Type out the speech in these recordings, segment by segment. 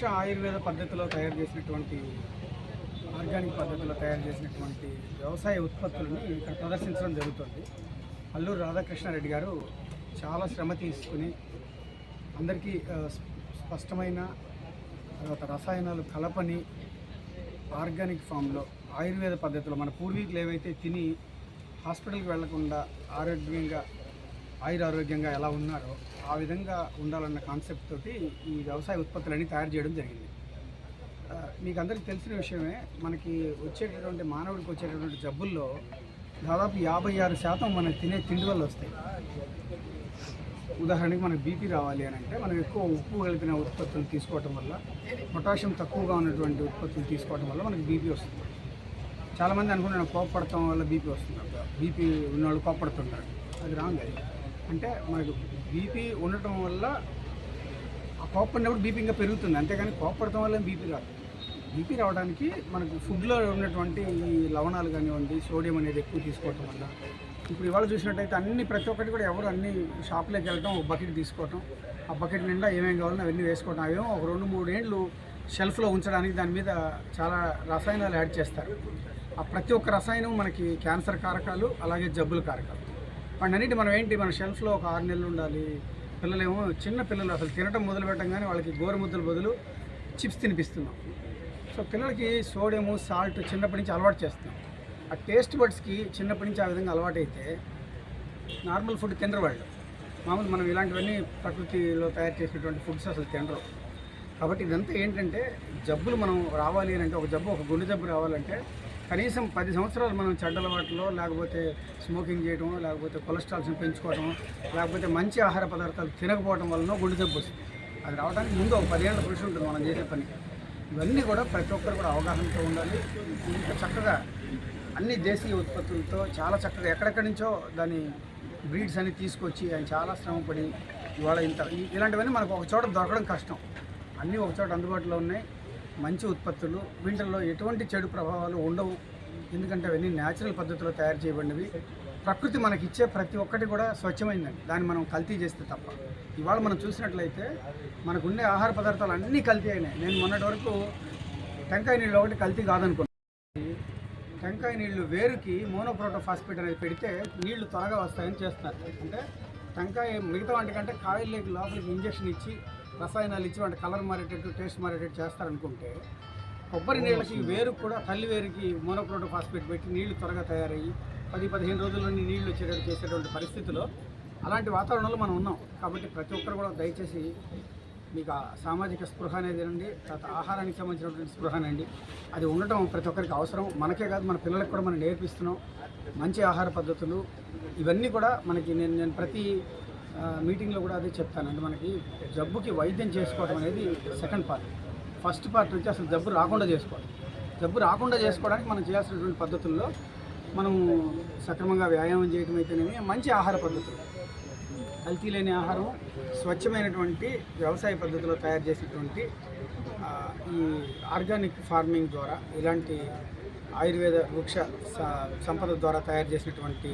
వృక్ష ఆయుర్వేద పద్ధతిలో తయారు చేసినటువంటి ఆర్గానిక్ పద్ధతిలో తయారు చేసినటువంటి వ్యవసాయ ఉత్పత్తులను ఇక్కడ ప్రదర్శించడం జరుగుతుంది. అల్లూరు రాధాకృష్ణారెడ్డి గారు చాలా శ్రమ తీసుకుని అందరికీ స్పష్టమైన తర్వాత రసాయనాలు కలపని ఆర్గానిక్ ఫామ్లో ఆయుర్వేద పద్ధతిలో మన పూర్వీకులు ఏవైతే తిని హాస్పిటల్కి వెళ్ళకుండా ఆరోగ్యంగా ఆయుర ఆరోగ్యంగా ఎలా ఉన్నారో ఆ విధంగా ఉండాలన్న కాన్సెప్ట్ తోటి ఈ వ్యవసాయ ఉత్పత్తులన్నీ తయారు చేయడం జరిగింది. మీకు అందరికీ తెలిసిన విషయమే మనకి వచ్చేటటువంటి మానవుడికి వచ్చేటటువంటి జబ్బుల్లో దాదాపు యాభై ఆరు శాతం మనం తినే తిండి వల్ల వస్తాయి. ఉదాహరణకి మనకు బీపీ రావాలి అని అంటే మనం ఎక్కువ ఉప్పు కలిపిన ఉత్పత్తులు తీసుకోవటం వల్ల పొటాషియం తక్కువగా ఉన్నటువంటి ఉత్పత్తులు తీసుకోవటం వల్ల మనకి బీపీ వస్తుంది. చాలామంది అనుకుంటున్నాను కోపడటం వల్ల బీపీ వస్తుంది. బీపీ ఉన్నవాళ్ళు కోపడుతుంటారు అది రాంగ్ అది. అంటే మనకు బీపీ ఉండటం వల్ల ఆ కోప్పడినప్పుడు బీపీ ఇంకా పెరుగుతుంది. అంతేగాని కోపడటం వల్ల బీపీ రాదు. బీపీ రావడానికి మనకు ఫుడ్లో ఉన్నటువంటి ఈ లవణాలు కానివ్వండి సోడియం అనేది ఎక్కువ తీసుకోవటం వల్ల. ఇప్పుడు ఇవాళ చూసినట్టయితే అన్ని ప్రతి ఒక్కటి కూడా ఎవరు అన్ని షాప్లోకి వెళ్ళటం ఒక బకెట్ తీసుకోవటం. ఆ బకెట్ నిండా ఏమేమి కావాలో అవన్నీ వేసుకోవటం. అవేమో ఒక రెండు మూడు ఏండ్లు షెల్ఫ్లో ఉంచడానికి దాని మీద చాలా రసాయనాలు యాడ్ చేస్తారు. ఆ ప్రతి ఒక్క రసాయనం మనకి క్యాన్సర్ కారకాలు అలాగే జబ్బుల కారకాలు. వాటినన్నిటి మనం ఏంటి? మన షెల్ఫ్లో ఒక ఆరు నెలలు ఉండాలి. పిల్లలేమో చిన్న పిల్లలు అసలు తినటం మొదలు పెట్టంగానే వాళ్ళకి గోరుముద్దల బదులు చిప్స్ తినిపిస్తున్నాం. సో పిల్లలకి సోడియము సాల్ట్ చిన్నప్పటి నుంచి అలవాటు చేస్తున్నాం. ఆ టేస్ట్ బడ్స్కి చిన్నప్పటి నుంచి ఆ విధంగా అలవాటు అయితే నార్మల్ ఫుడ్ తినరు వాళ్ళు. మామూలు మనం ఇలాంటివన్నీ ప్రకృతిలో తయారు చేసినటువంటి ఫుడ్స్ అసలు తినరు. కాబట్టి ఇదంతా ఏంటంటే జబ్బులు మనం రావాలి అని అంటే ఒక జబ్బు ఒక గుండె జబ్బు రావాలంటే కనీసం పది సంవత్సరాలు మనం చెడ్డలవాట్లో లేకపోతే స్మోకింగ్ చేయడం లేకపోతే కొలెస్ట్రాల్స్ని పెంచుకోవడం లేకపోతే మంచి ఆహార పదార్థాలు తినకపోవడం వలన గుండె జబ్బు వస్తుంది. అది రావడానికి ముందు ఒక పదిహేను కృషి ఉంటుంది మనం చేసే పని. ఇవన్నీ కూడా ప్రతి ఒక్కరు కూడా అవగాహనతో ఉండాలి. ఇంత చక్కగా అన్ని దేశీయ ఉత్పత్తులతో చాలా చక్కగా ఎక్కడెక్కడి నుంచో దాని బ్రీడ్స్ అన్ని తీసుకొచ్చి ఆయన చాలా శ్రమపడి ఇవాళ ఇంత ఇలాంటివన్నీ మనకు ఒక చోట దొరకడం కష్టం. అన్నీ ఒక చోట అందుబాటులో ఉన్నాయి. మంచి ఉత్పత్తులు వీటిల్లో ఎటువంటి చెడు ప్రభావాలు ఉండవు. ఎందుకంటే అవన్నీ న్యాచురల్ పద్ధతిలో తయారు చేయబడినవి. ప్రకృతి మనకి ఇచ్చే ప్రతి ఒక్కటి కూడా స్వచ్ఛమైందండి. దాన్ని మనం కల్తీ చేస్తే తప్ప. ఇవాళ మనం చూసినట్లయితే మనకుండే ఆహార పదార్థాలు అన్నీ కల్తీ అయినాయి. నేను మొన్నటి వరకు టెంకాయ నీళ్ళు ఒకటి కల్తీ కాదనుకున్నాను టెంకాయ నీళ్ళు వేరుకి మోనోప్రోటోఫాస్ఫేట్ అనేది పెడితే నీళ్ళు త్వరగా వస్తాయని చేస్తున్నారు. అంటే టెంకాయ మిగతా వాటికంటే కాయలకి లోపలికి ఇంజక్షన్ ఇచ్చి రసాయనాలు ఇచ్చి వాటి కలర్ మారేటట్టు టేస్ట్ మారేటట్టు చేస్తారనుకుంటే కొబ్బరి నీళ్ళకి వేరు కూడా తల్లి వేరుకి మోనోప్రోటోఫాస్ఫేట్ పెట్టి నీళ్ళు త్వరగా తయారయ్యి పది పదిహేను రోజుల్లో నీళ్ళు వచ్చేటట్టు చేసేటువంటి పరిస్థితిలో అలాంటి వాతావరణంలో మనం ఉన్నాం. కాబట్టి ప్రతి ఒక్కరు కూడా దయచేసి మీకు ఆ సామాజిక స్పృహ అనేది అండి తర్వాత ఆహారానికి సంబంధించినటువంటి స్పృహ అండి అది ఉండటం ప్రతి ఒక్కరికి అవసరం. మనకే కాదు మన పిల్లలకు కూడా మనం నేర్పిస్తున్నాం. మంచి ఆహార పద్ధతులు ఇవన్నీ కూడా మనకి నేను నేను ప్రతి మీటింగ్లో కూడా అదే చెప్తానండి. మనకి జబ్బుకి వైద్యం చేసుకోవడం అనేది సెకండ్ పార్ట్ ఫస్ట్ పార్ట్ వచ్చి అసలు జబ్బు రాకుండా చేసుకోవడం జబ్బు రాకుండా చేసుకోవడానికి మనం చేయాల్సినటువంటి పద్ధతుల్లో మనం సక్రమంగా వ్యాయామం చేయడం అయితేనేమి మంచి ఆహార పద్ధతులు. కల్తీ లేని ఆహారం స్వచ్ఛమైనటువంటి వ్యవసాయ పద్ధతిలో తయారు చేసినటువంటి ఈ ఆర్గానిక్ ఫార్మింగ్ ద్వారా ఇలాంటి ఆయుర్వేద వృక్ష స- సంపద ద్వారా తయారు చేసినటువంటి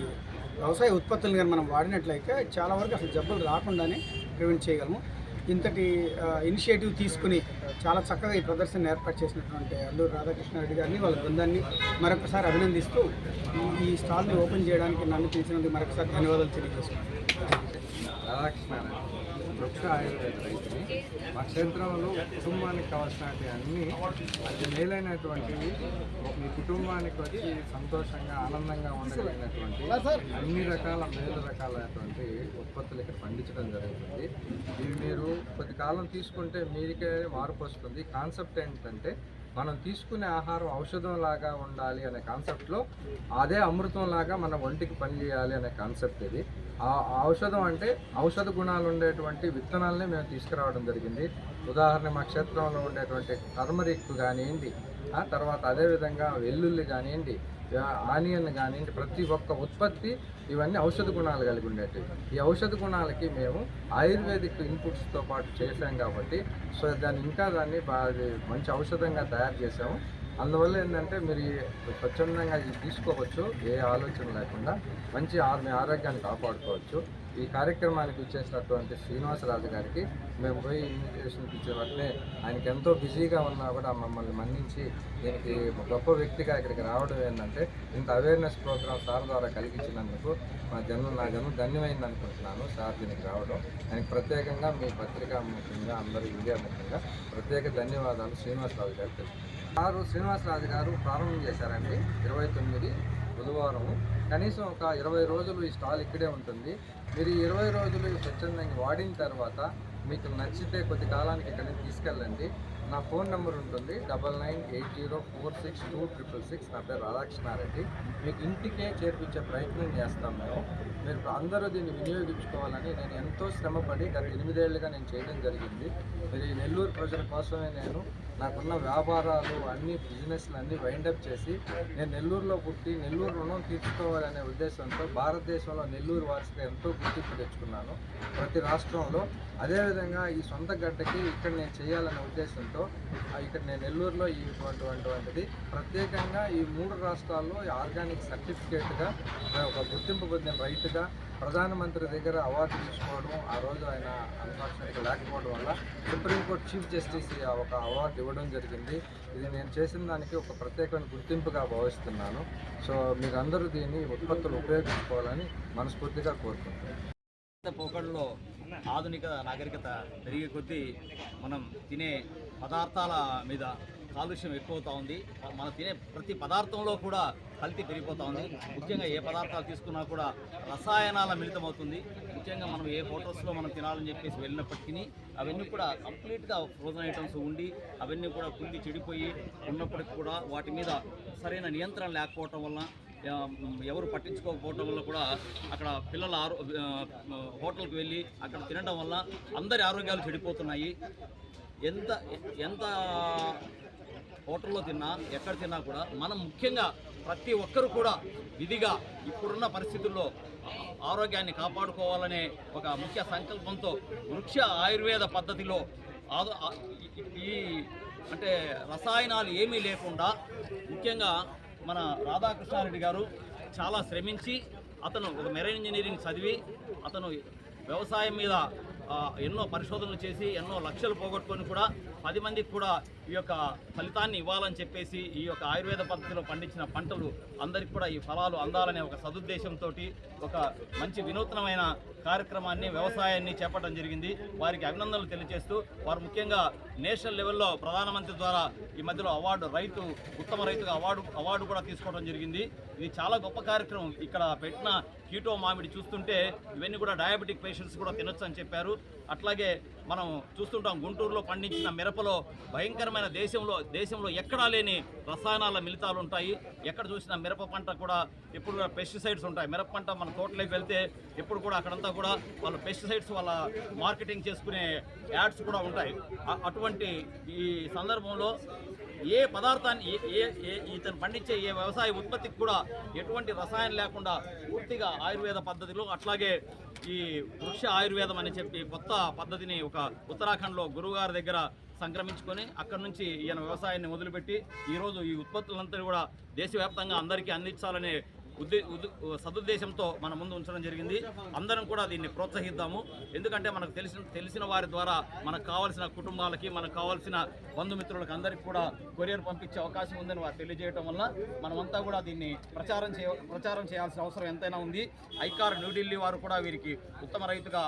వ్యవసాయ ఉత్పత్తులను కానీ మనం వాడినట్లయితే చాలా వరకు అసలు జబ్బులు రాకుండానే ప్రివెంట్ చేయగలము. ఇంతటి ఇనిషియేటివ్ తీసుకుని చాలా చక్కగా ఈ ప్రదర్శన ఏర్పాటు చేసినటువంటి అల్లూరు రాధాకృష్ణారెడ్డి గారిని వాళ్ళ బృందాన్ని మరొకసారి అభినందిస్తూ ఈ- స్టాల్ని ఓపెన్ చేయడానికి నన్ను పిలిచినందుకు మరొకసారి ధన్యవాదాలు తెలియజేస్తున్నాను. రాధాకృష్ణ వృక్ష ఆయుర్వేద రైతుని మా క్షేత్రంలో కుటుంబానికి కావాల్సినవి అన్నీ అది మేలైనటువంటివి మీ కుటుంబానికి వచ్చి సంతోషంగా ఆనందంగా ఉండగలిగినటువంటి అన్ని రకాల మేలు రకాలైనటువంటి ఉత్పత్తులు ఇక్కడ పండించడం జరుగుతుంది. ఇవి మీరు కొద్ది కాలం తీసుకుంటే మీరికే మార్పు వస్తుంది. కాన్సెప్ట్ ఏంటంటే మనం తీసుకునే ఆహారం ఔషధం లాగా ఉండాలి అనే కాన్సెప్ట్లో అదే అమృతం లాగా మన ఒంటికి పనిచేయాలి అనే కాన్సెప్ట్ ఇది. ఆ ఔషధం అంటే ఔషధ గుణాలు ఉండేటువంటి విత్తనాలనే మేము తీసుకురావడం జరిగింది. ఉదాహరణ మా క్షేత్రంలో ఉండేటువంటి టర్మరిక్ కానివ్వండి ఆ తర్వాత అదేవిధంగా వెల్లుల్లి కానివ్వండి ఆనియన్ కానివ్వండి ప్రతి ఒక్క ఉత్పత్తి ఇవన్నీ ఔషధ గుణాలు కలిగి ఉండేవి ఈ ఔషధ గుణాలకి మేము ఆయుర్వేదిక్ ఇన్పుట్స్తో పాటు చేసాం కాబట్టి సో దాన్ని ఇంకా దాన్ని బాగా మంచి ఔషధంగా తయారు చేసాము అందువల్ల ఏంటంటే మీరు స్వచ్ఛందంగా ఇది తీసుకోవచ్చు ఏ ఆలోచన లేకుండా మంచి మీ ఆరోగ్యాన్ని కాపాడుకోవచ్చు. ఈ కార్యక్రమానికి ఇచ్చేసినటువంటి శ్రీనివాసరాజు గారికి మేము పోయి ఇన్విటేషన్కి ఇచ్చే వెంటనే ఆయనకి ఎంతో బిజీగా ఉన్నా కూడా మమ్మల్ని మన్నించి దీనికి గొప్ప వ్యక్తిగా ఇక్కడికి రావడం ఏంటంటే ఇంత అవేర్నెస్ ప్రోగ్రామ్ సార్ ద్వారా కలిగించినందుకు మా జన్మ నా జన్మ ధన్యమైంది అనుకుంటున్నాను సార్ దీనికి రావడం. ఆయనకి ప్రత్యేకంగా మీ పత్రికా ముఖ్యంగా అందరూ ఇండియా ముఖ్యంగా ప్రత్యేక ధన్యవాదాలు శ్రీనివాసరాజు గారికి. సారు శ్రీనివాసరాజు గారు ప్రారంభం చేశారండి. ఇరవై తొమ్మిది బుధవారం కనీసం ఒక ఇరవై రోజులు ఈ స్టాల్ ఇక్కడే ఉంటుంది. మీరు ఈ ఇరవై రోజులు ఈ స్వచ్ఛందంగా వాడిన తర్వాత మీకు నచ్చితే కొద్ది కాలానికి ఇక్కడ తీసుకెళ్ళండి. నా ఫోన్ నెంబర్ ఉంటుంది double nine eight zero four six two triple six. నా పేరు రాధాకృష్ణారెడ్డి. మీకు ఇంటికే చేర్పించే ప్రయత్నం చేస్తాం మేము. మీరు అందరూ దీన్ని వినియోగించుకోవాలని నేను ఎంతో శ్రమపడి గత ఎనిమిదేళ్ళుగా నేను చేయడం జరిగింది. మరి ఈ నెల్లూరు ప్రజల కోసమే నేను నాకున్న వ్యాపారాలు అన్ని బిజినెస్లు అన్నీ వైండప్ చేసి నేను నెల్లూరులో పుట్టి నెల్లూరు రుణం తీర్చుకోవాలనే ఉద్దేశంతో భారతదేశంలో నెల్లూరు వారసుగా ఎంతో గుర్తింపు తెచ్చుకున్నాను. ప్రతి రాష్ట్రంలో అదేవిధంగా ఈ సొంత గడ్డకి ఇక్కడ నేను చేయాలనే ఉద్దేశంతో ఇక్కడ నేను నెల్లూరులో ఈ ప్రత్యేకంగా ఈ మూడు రాష్ట్రాల్లో ఆర్గానిక్ సర్టిఫికేట్గా ఒక గుర్తింపు పొందిన రైతుగా ప్రధానమంత్రి దగ్గర అవార్డు తీసుకోవడం ఆ రోజు ఆయన అన్ఫార్చునేట్ లేకపోవడం వల్ల సుప్రీంకోర్టు చీఫ్ జస్టిస్ ఒక అవార్డు ఇవ్వడం జరిగింది. ఇది నేను చేసిన దానికి ఒక ప్రత్యేకమైన గుర్తింపుగా భావిస్తున్నాను. సో మీరందరూ దీన్ని ఉత్పత్తులు ఉపయోగించుకోవాలని మనస్ఫూర్తిగా కోరుకుంటున్నాను. పోకడలో ఆధునిక నాగరికత పెరిగే కొద్దీ మనం తినే పదార్థాల మీద కాలుష్యం ఎక్కువవుతూ ఉంది. మనం తినే ప్రతి పదార్థంలో కూడా కల్తీ పెరిగిపోతూ ఉంది. ముఖ్యంగా ఏ పదార్థాలు తీసుకున్నా కూడా రసాయనాల మిళితమవుతుంది. ముఖ్యంగా మనం ఏ హోటల్స్లో మనం తినాలని చెప్పేసి వెళ్ళినప్పటికీ అవన్నీ కూడా కంప్లీట్గా ఫ్రోజన్ ఐటమ్స్ ఉండి అవన్నీ కూడా కుళ్ళి చెడిపోయి ఉన్నప్పటికీ కూడా వాటి మీద సరైన నియంత్రణ లేకపోవటం వలన ఎవరు పట్టించుకోకపోవటం వల్ల కూడా అక్కడ పిల్లల ఆరో హోటల్కి వెళ్ళి అక్కడ తినడం వల్ల అందరి ఆరోగ్యాలు చెడిపోతున్నాయి. ఎంత ఎంత హోటల్లో తిన్నా ఎక్కడ తిన్నా కూడా మనం ముఖ్యంగా ప్రతి ఒక్కరు కూడా విధిగా ఇప్పుడున్న పరిస్థితుల్లో ఆరోగ్యాన్ని కాపాడుకోవాలనే ఒక ముఖ్య సంకల్పంతో వృక్ష ఆయుర్వేద పద్ధతిలో ఆ- ఈ- అంటే రసాయనాలు ఏమీ లేకుండా ముఖ్యంగా మన రాధాకృష్ణారెడ్డి గారు చాలా శ్రమించి అతను ఒక మెరైన్ ఇంజనీరింగ్ చదివి అతను వ్యవసాయం మీద ఎన్నో పరిశోధనలు చేసి ఎన్నో లక్షలు పోగొట్టుకొని కూడా పది మందికి కూడా ఈ యొక్క ఫలితాన్ని ఇవ్వాలని చెప్పేసి ఈ యొక్క ఆయుర్వేద పద్ధతిలో పండించిన పంటలు అందరికి కూడా ఈ ఫలాలు అందాలనే ఒక సదుద్దేశంతో ఒక మంచి వినూత్నమైన కార్యక్రమాన్ని వ్యవసాయాన్ని చేపట్టడం జరిగింది. వారికి అభినందనలు తెలియజేస్తూ వారు ముఖ్యంగా నేషనల్ లెవెల్లో ప్రధానమంత్రి ద్వారా ఈ మధ్యలో అవార్డు రైతు ఉత్తమ రైతుగా అవార్డు అవార్డు కూడా తీసుకోవడం జరిగింది. ఇది చాలా గొప్ప కార్యక్రమం. ఇక్కడ పెట్టిన కీటో మామిడి చూస్తుంటే ఇవన్నీ కూడా డయాబెటిక్ పేషెంట్స్ కూడా తినొచ్చు అని చెప్పారు. అట్లాగే మనం చూస్తుంటాం గుంటూరులో పండించిన మిరపలో భయంకరమైన దేశంలో దేశంలో ఎక్కడా లేని రసాయనాల మిలితాలు ఉంటాయి. ఎక్కడ చూసినా మిరప పంట కూడా ఎప్పుడు కూడా పెస్టిసైడ్స్ ఉంటాయి. మిరప పంట మన తోటలోకి వెళ్తే ఎప్పుడు కూడా అక్కడంతా కూడా వాళ్ళు పెస్టిసైడ్స్ వాళ్ళ మార్కెటింగ్ చేసుకునే యాడ్స్ కూడా ఉంటాయి. అటువంటి ఈ సందర్భంలో ఏ పదార్థాన్ని ఏ- ఏ ఏ ఇతను పండించే ఏ వ్యవసాయ ఉత్పత్తికి కూడా ఎటువంటి రసాయనం లేకుండా పూర్తిగా ఆయుర్వేద పద్ధతిలో అట్లాగే ఈ వృక్ష ఆయుర్వేదం అని చెప్పి కొత్త పద్ధతిని ఒక ఉత్తరాఖండ్లో గురువుగారి దగ్గర సంక్రమించుకొని అక్కడి నుంచి ఈయన వ్యవసాయాన్ని మొదలుపెట్టి ఈరోజు ఈ ఉత్పత్తులంతా కూడా దేశవ్యాప్తంగా అందరికీ అందించాలనే ఉద్దే సదుద్దేశంతో మన ముందు ఉంచడం జరిగింది. అందరం కూడా దీన్ని ప్రోత్సహిద్దాము. ఎందుకంటే మనకు తెలిసిన తెలిసిన వారి ద్వారా మనకు కావాల్సిన కుటుంబాలకి మనకు కావాల్సిన బంధుమిత్రులకు అందరికీ కూడా కొరియర్ పంపించే అవకాశం ఉందని వారు తెలియజేయడం వల్ల మనమంతా కూడా దీన్ని ప్రచారం చేయ ప్రచారం చేయాల్సిన అవసరం ఎంతైనా ఉంది. ఐకార్ న్యూఢిల్లీ వారు కూడా వీరికి ఉత్తమ రైతుగా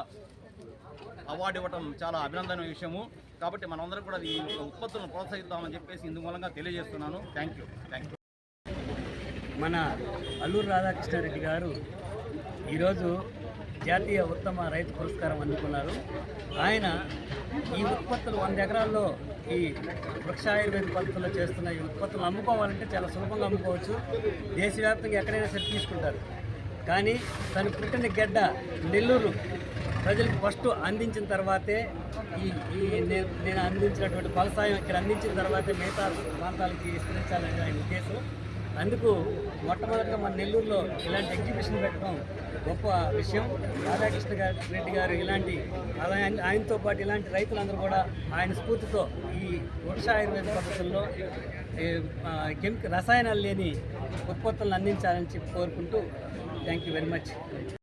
అవార్డు ఇవ్వటం చాలా అభినందన విషయము. కాబట్టి మనందరం కూడా ఈ ఉత్పత్తులను ప్రోత్సహిద్దామని చెప్పేసి ఇందు మూలంగా తెలియజేస్తున్నాను. థ్యాంక్ యూ థ్యాంక్ యూ మన అల్లూరు రాధాకృష్ణారెడ్డి గారు ఈరోజు జాతీయ ఉత్తమ రైతు పురస్కారం అందుకున్నారు. ఆయన ఈ ఉత్పత్తులు వంద ఎకరాల్లో ఈ వృక్షాయుర్వేద పద్ధతుల్లో చేస్తున్న ఈ ఉత్పత్తులు అమ్ముకోవాలంటే చాలా సులభంగా అమ్ముకోవచ్చు. దేశవ్యాప్తంగా ఎక్కడైనా సరే తీసుకుంటారు. కానీ తను పుట్టిన గడ్డ నెల్లూరు ప్రజలకు ఫస్ట్ అందించిన తర్వాతే ఈ ఈ నేను నేను అందించినటువంటి ఫలసాయం ఇక్కడ అందించిన తర్వాతే మిగతా ప్రాంతాలకి విస్తరించాలని ఆయన ఉద్దేశం. అందుకు మొట్టమొదటిగా మన నెల్లూరులో ఇలాంటి ఎగ్జిబిషన్ పెట్టడం గొప్ప విషయం. రాధాకృష్ణ గారి రెడ్డి గారు ఇలాంటి అలా ఆయనతో పాటు ఇలాంటి రైతులందరూ కూడా ఆయన స్ఫూర్తితో ఈ వృక్ష ఆయుర్వేద పద్ధతుల్లో కెమిక కెమికల్ రసాయనాలు లేని ఉత్పత్తులను అందించాలని చెప్పి కోరుకుంటూ థ్యాంక్ యూ వెరీ మచ్